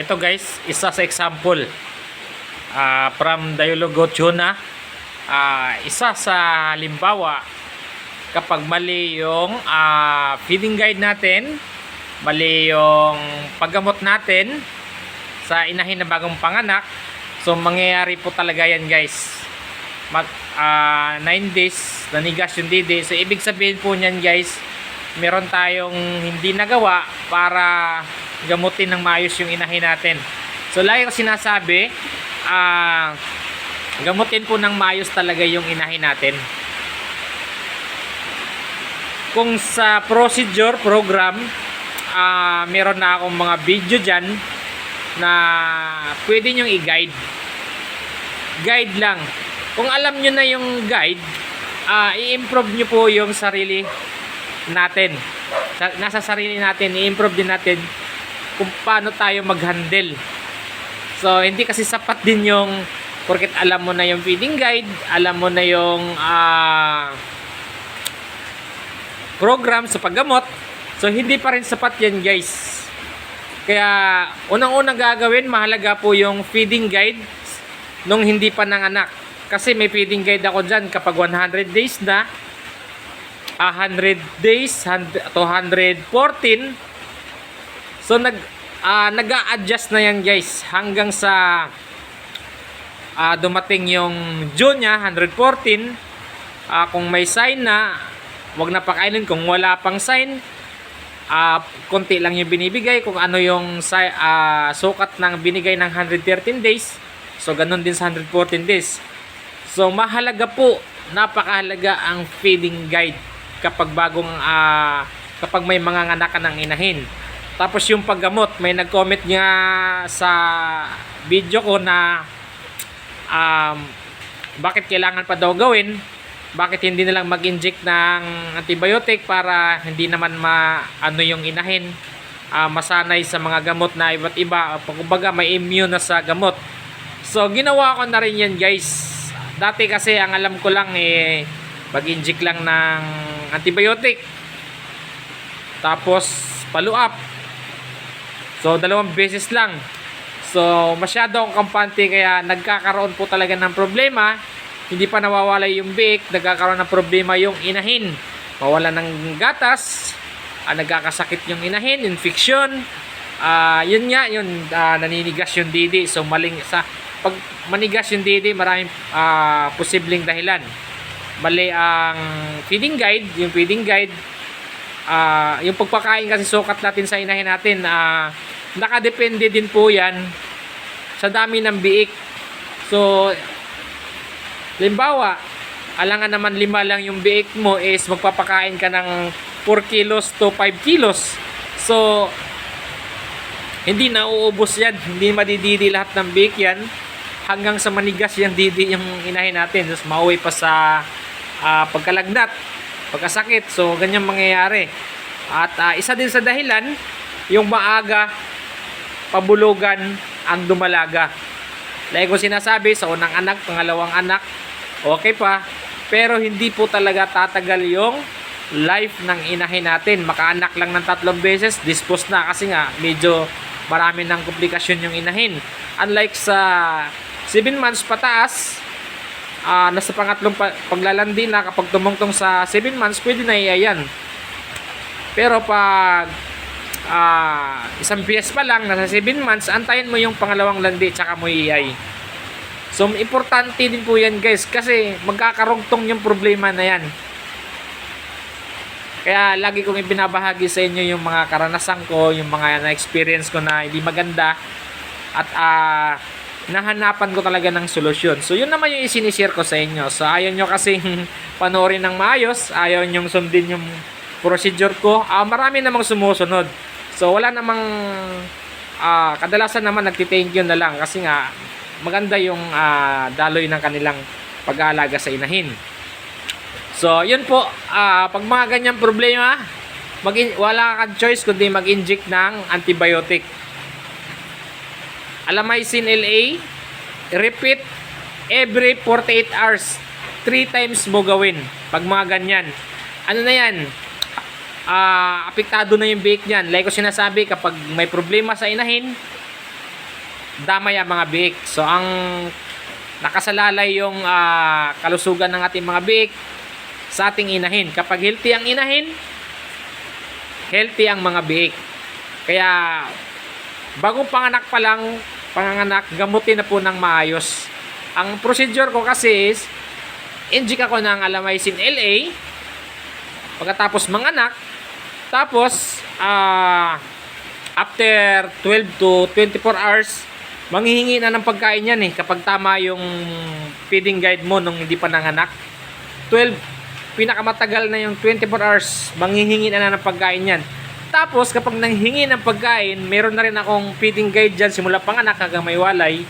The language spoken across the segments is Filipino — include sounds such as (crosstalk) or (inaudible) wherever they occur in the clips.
Ito guys, isa sa example ah, from Dialogo Tuna. Ah, isa sa halimbawa kapag mali yung ah, feeding guide natin, mali yung paggamot natin sa inahin na bagong panganak, so mangyayari po talaga yan guys. Mag 9 days, nanigas yung didi. So ibig sabihin po niyan guys, meron tayong hindi nagawa para gamutin ng maayos yung inahin natin. So lagi ko sinasabi, ah gamutin po ng maayos talaga yung inahin natin. Kung sa procedure program, ah meron na akong mga video dyan na pwede nyong i-guide. Guide lang. Kung alam nyo na yung guide, ah i-improve nyo po yung sarili natin. Sa, nasa sarili natin, i-improve din natin kung paano tayo mag-handle. So, hindi kasi sapat din yung porket alam mo na yung feeding guide, alam mo na yung ah, program sa paggamot. So, hindi pa rin sapat yan guys. Kaya, unang-unang gagawin, mahalaga po yung feeding guide nung hindi pa nanganak. Kasi may feeding guide ako dyan kapag 100 days na, 100 days to 114 so nag ah, nag-a-adjust na yan guys hanggang sa ah, dumating yung June niya 114 Ah, kung may sign na wag na pakainin. Kung wala pang sign ah konti lang yung binibigay. Kung ano yung ah, sukat ng binigay ng 113 days so ganun din sa 114 days. So mahalaga po napakahalaga ang feeding guide kapag bagong ah, kapag may mga nganakan ng inahin. Tapos yung paggamot, may nag-comment nga sa video ko na um, bakit kailangan pa daw gawin? Bakit hindi na lang mag-inject ng antibiotic para hindi naman ma ano yung inahin ah, masanay sa mga gamot na iba't iba. Kumbaga may immune na sa gamot. So ginawa ko na rin yan guys. Dati kasi ang alam ko lang eh mag-inject lang ng antibiotic. Tapos follow up. So dalawang beses lang. So masyado akong kampante kaya nagkakaroon po talaga ng problema. Hindi pa nawawala yung biik, nagkakaroon ng problema yung inahin. Mawala ng gatas, ah, nagkakasakit yung inahin, infection. Ah, yun nga, yun ah, naninigas yung didi. So maling sa pag manigas yung didi, maraming ah, posibleng dahilan mali ang feeding guide, yung feeding guide, ah yung pagpakain kasi sukat natin sa inahin natin, ah nakadepende din po yan sa dami ng biik. So, limbawa, alangan naman lima lang yung biik mo is magpapakain ka ng 4 kilos to 5 kilos. So, hindi na uubos yan. Hindi madididi lahat ng biik yan. Hanggang sa manigas yung didi yung inahin natin. Tapos mauwi pa sa ah, pagkalagnat, pagkasakit. So, ganyan mangyayari. At ah, isa din sa dahilan, yung maaga, pabulugan ang dumalaga. Like ko sinasabi, sa unang anak, pangalawang anak, okay pa. Pero hindi po talaga tatagal yung life ng inahin natin. Makaanak lang ng tatlong beses, dispose na kasi nga medyo marami ng komplikasyon yung inahin. Unlike sa 7 months pataas, ah nasa pangatlong pa- paglalandi na kapag tumungtong sa 7 months, pwede na iyayan. Pero pag ah isang PS pa lang, nasa 7 months, antayin mo yung pangalawang landi tsaka mo iyay. So, importante din po yan guys kasi magkakarugtong yung problema na yan. Kaya lagi kong ibinabahagi sa inyo yung mga karanasan ko, yung mga na-experience ko na hindi maganda at ah nahanapan ko talaga ng solusyon. So, yun naman yung isinishare ko sa inyo. So, ayaw nyo kasing (laughs) panoorin ng maayos, ayaw nyo sundin yung procedure ko. Ah, marami namang sumusunod. So, wala namang ah, kadalasan naman nagti-thank you na lang kasi nga maganda yung ah, daloy ng kanilang pag-aalaga sa inahin. So, yun po, ah, pag mga ganyang problema, mag wala kang choice kundi mag-inject ng antibiotic. Alamycin LA, repeat every 48 hours. 3 times mo gawin pag mga ganyan. Ano na yan? Ah, apektado na yung bake niyan. Like ko sinasabi, kapag may problema sa inahin, damay ang mga biik. So ang nakasalalay yung ah, kalusugan ng ating mga biik sa ating inahin. Kapag healthy ang inahin, healthy ang mga biik. Kaya bagong panganak pa lang, panganganak, gamutin na po ng maayos. Ang procedure ko kasi is, inject ako ng alamycin LA, pagkatapos manganak, tapos, ah, after 12 to 24 hours, manghihingi na ng pagkain yan eh, kapag tama yung feeding guide mo nung hindi pa nanganak. 12, pinakamatagal na yung 24 hours, manghihingi na na ng pagkain yan. Tapos, kapag nanghingi ng pagkain, meron na rin akong feeding guide dyan simula panganak hanggang may walay.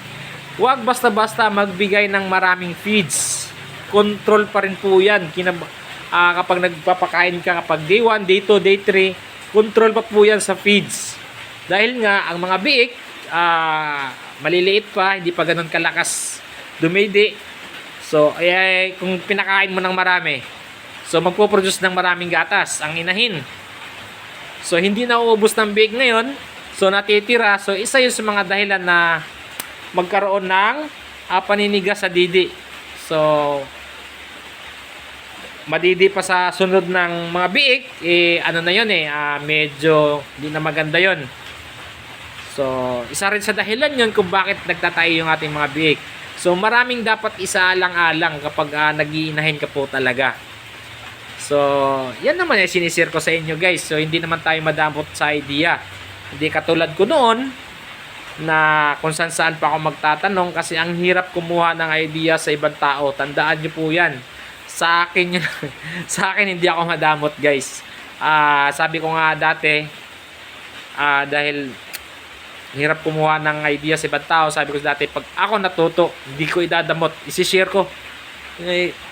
Huwag basta-basta magbigay ng maraming feeds. Control pa rin po yan. Kinab ah, kapag nagpapakain ka, kapag day 1, day 2, day 3, control pa po yan sa feeds. Dahil nga, ang mga biik, ah, maliliit pa, hindi pa ganun kalakas dumidi. So, ay, kung pinakain mo ng marami, so magpo-produce ng maraming gatas, ang inahin. So, hindi na uubos ng biik ngayon. So, natitira. So, isa yun sa mga dahilan na magkaroon ng ah, paninigas sa didi. So, madidi pa sa sunod ng mga biik, eh, ano na yun eh, ah, medyo hindi na maganda yon So, isa rin sa dahilan yun kung bakit nagtatayo yung ating mga biik. So, maraming dapat isaalang-alang kapag ah, nagiinahin ka po talaga. So, yan naman yung sinisir ko sa inyo guys. So, hindi naman tayo madamot sa idea. Hindi katulad ko noon na kung saan saan pa ako magtatanong kasi ang hirap kumuha ng idea sa ibang tao. Tandaan nyo po yan. Sa akin yun, (laughs) sa akin hindi ako madamot guys. Ah, sabi ko nga dati ah, dahil hirap kumuha ng idea sa ibang tao. Sabi ko dati, pag ako natuto, hindi ko idadamot. Isishare ko.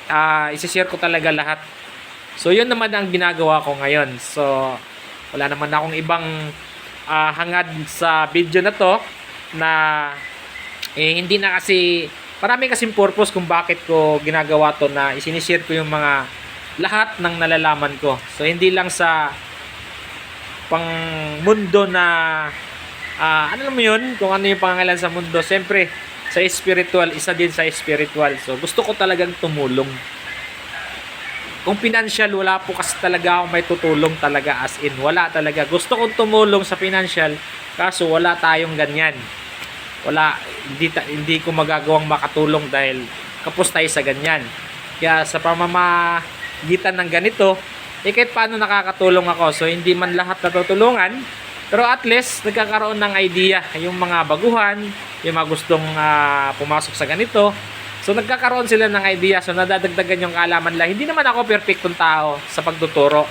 Ah, isishare ko talaga lahat. So, yun naman ang ginagawa ko ngayon. So, wala naman akong ibang ah, hangad sa video na to na eh, hindi na kasi marami kasing purpose kung bakit ko ginagawa to na isinishare ko yung mga lahat ng nalalaman ko. So, hindi lang sa pang mundo na ah, ano mo yun, kung ano yung pangalan sa mundo. Siyempre, sa spiritual, isa din sa spiritual. So, gusto ko talagang tumulong. Kung financial, wala po kasi talaga akong may tutulong talaga as in. Wala talaga. Gusto kong tumulong sa financial, kaso wala tayong ganyan. Wala, hindi, hindi ko magagawang makatulong dahil kapos tayo sa ganyan. Kaya sa pamamagitan ng ganito, eh kahit paano nakakatulong ako. So hindi man lahat natutulungan, pero at least nagkakaroon ng idea yung mga baguhan, yung mga gustong ah, pumasok sa ganito. So nagkakaroon sila ng idea, so nadadagdagan yung kaalaman nila. Hindi naman ako perfectong tao sa pagtuturo.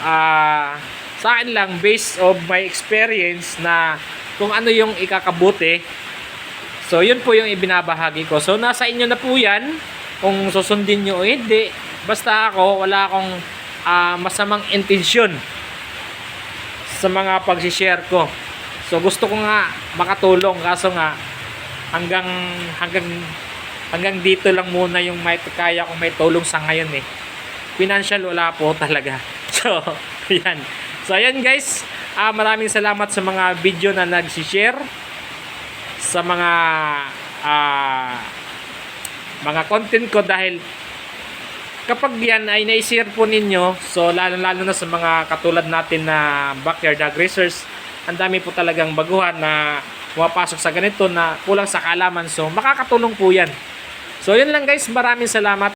Ah, sa akin lang based of my experience na kung ano yung ikakabuti. So yun po yung ibinabahagi ko. So nasa inyo na po 'yan kung susundin nyo o hindi. Basta ako wala akong ah, masamang intensyon sa mga pag-share ko. So gusto ko nga makatulong kaso nga hanggang hanggang hanggang dito lang muna yung may kaya kong may tulong sa ngayon eh. Financial wala po (laughs) talaga. So, (laughs) yan. So ayan guys, ah maraming salamat sa mga video na nag-share sa mga ah mga content ko dahil kapag yan ay na-share po ninyo, so lalo-lalo na sa mga katulad natin na backyard dog ang dami po talagang baguhan na pumapasok sa ganito na kulang sa kaalaman. So makakatulong po yan. So yun lang guys, maraming salamat.